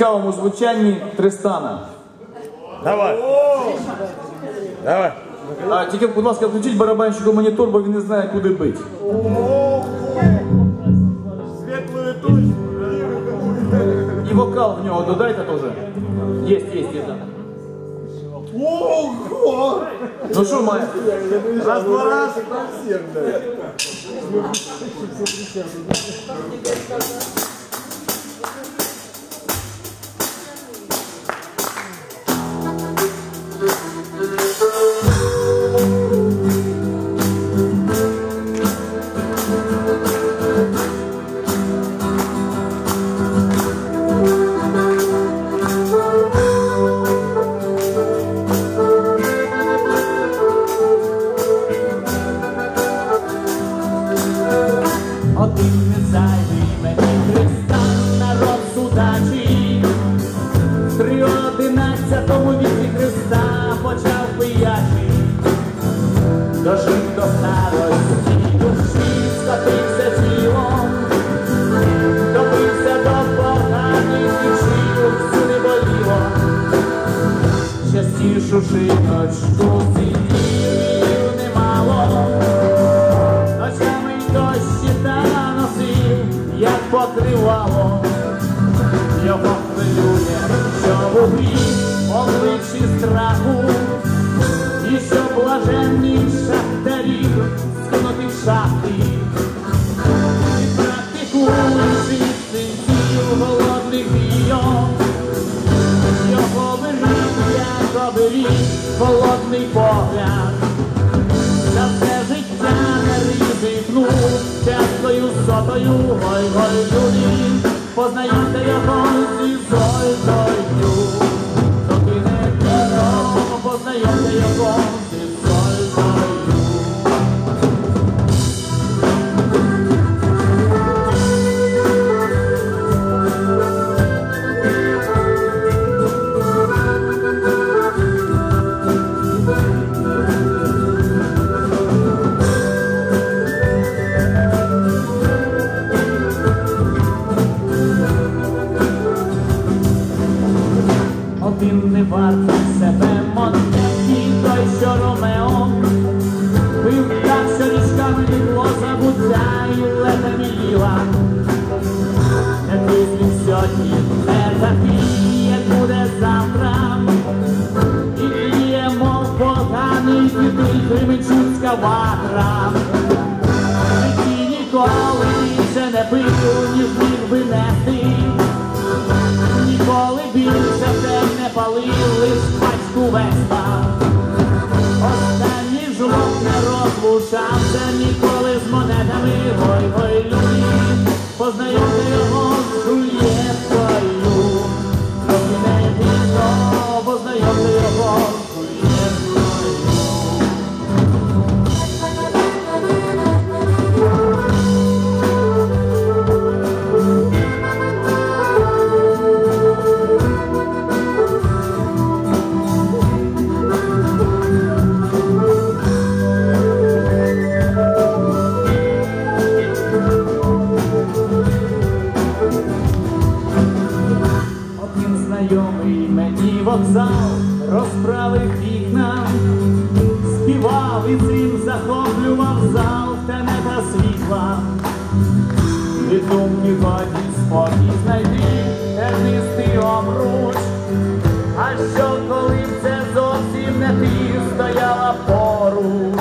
цікавому звучанні Тристана. Давай. Давай. А тільки, будь ласка, включіть барабанщику монітор, бо він не знає, куди бить. Светлую точку. І вокал в нього додайте теж. Єсть, єсть, є. да. Ого! Ну що має? Раз, два, раз. Один Дожив до старості, душі скотився тілом, добився до поганих дівчинок, всюди боліло. Частішу жіночку сидів немало. Ночами й дощі та носив, як покривало, його хвилює, що у грі обличчі страху, і що блаженні шахтарів скинути шахти, і практикуючи синців голодних бійок, його беріть, як оберіг, холодний погляд. За все життя не ризикнув частою сотою, ой, ой, люди, познаються його зі зольтою. Один не вартий себе монеті, той, що Ромео Пив так, що річками лігло забуття і лета міліла. Якийсь він сьогодні не такий, буде завтра. І тліє, мов поганий підий Кременчуцька ватра. Житті ніколи більше не пив, ніж міг би нести лиш пачку веста. Останній жлоб не розлучався ніколи з монетами. Гой-гой, любі, познайомте його з Жульєткою. Вокзал розправив вікна, співав і цим захоплював зал темета світла. Від думки годі спокій знайти тернистий обруч. А що коли б це зовсім не ти стояла поруч?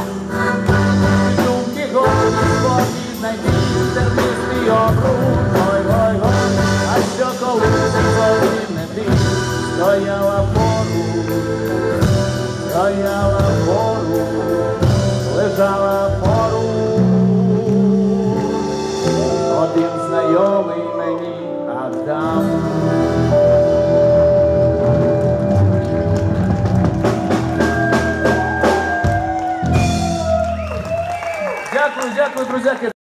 Від думки годі спокій знайти тернистий обруч. Ой, ой, ой, а що коли б це ти стояла